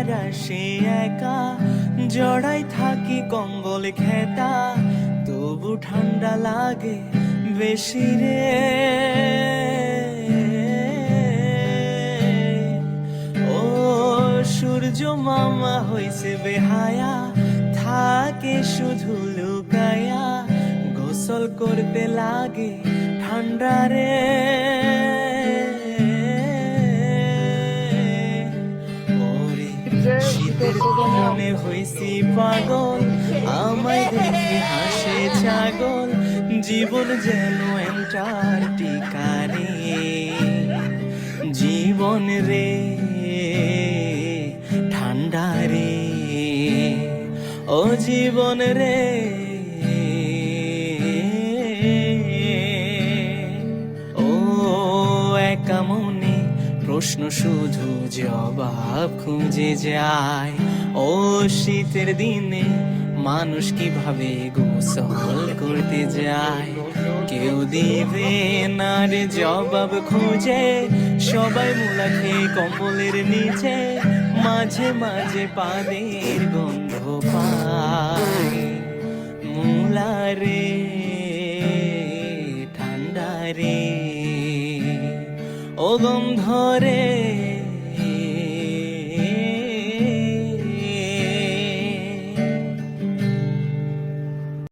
হারা সে একা। জড়াই থাকি কম্বল খেতা। তবু ঠান্ডা লাগে বেশি রে। ও সূর্য মামা হইছে বেহায়া। থাকে শুধু লুকায়া। গোসল করতে লাগে ঠান্ডা রে। মনে হইছি পাগল। আমায় দেখে হাসে ছাগল। জীবন যেন অ্যান্টার্কটিকা রে জীবন রে, ঠান্ডা রে। ও জীবন রে। ও একা মনে প্রশ্ন শুধু জবাব খুঁজে যায়। ও শীতের দিনে মানুষ কীভাবে গোসল করতে যায়? কেউ দিবে না রে জবাব খুঁজে, সবাই মুলা খেয়ে কম্বলের নিচে, মাঝে মাঝে পাদের গন্ধ পায়। মুলা রে, ঠান্ডা রে। কলম ধরে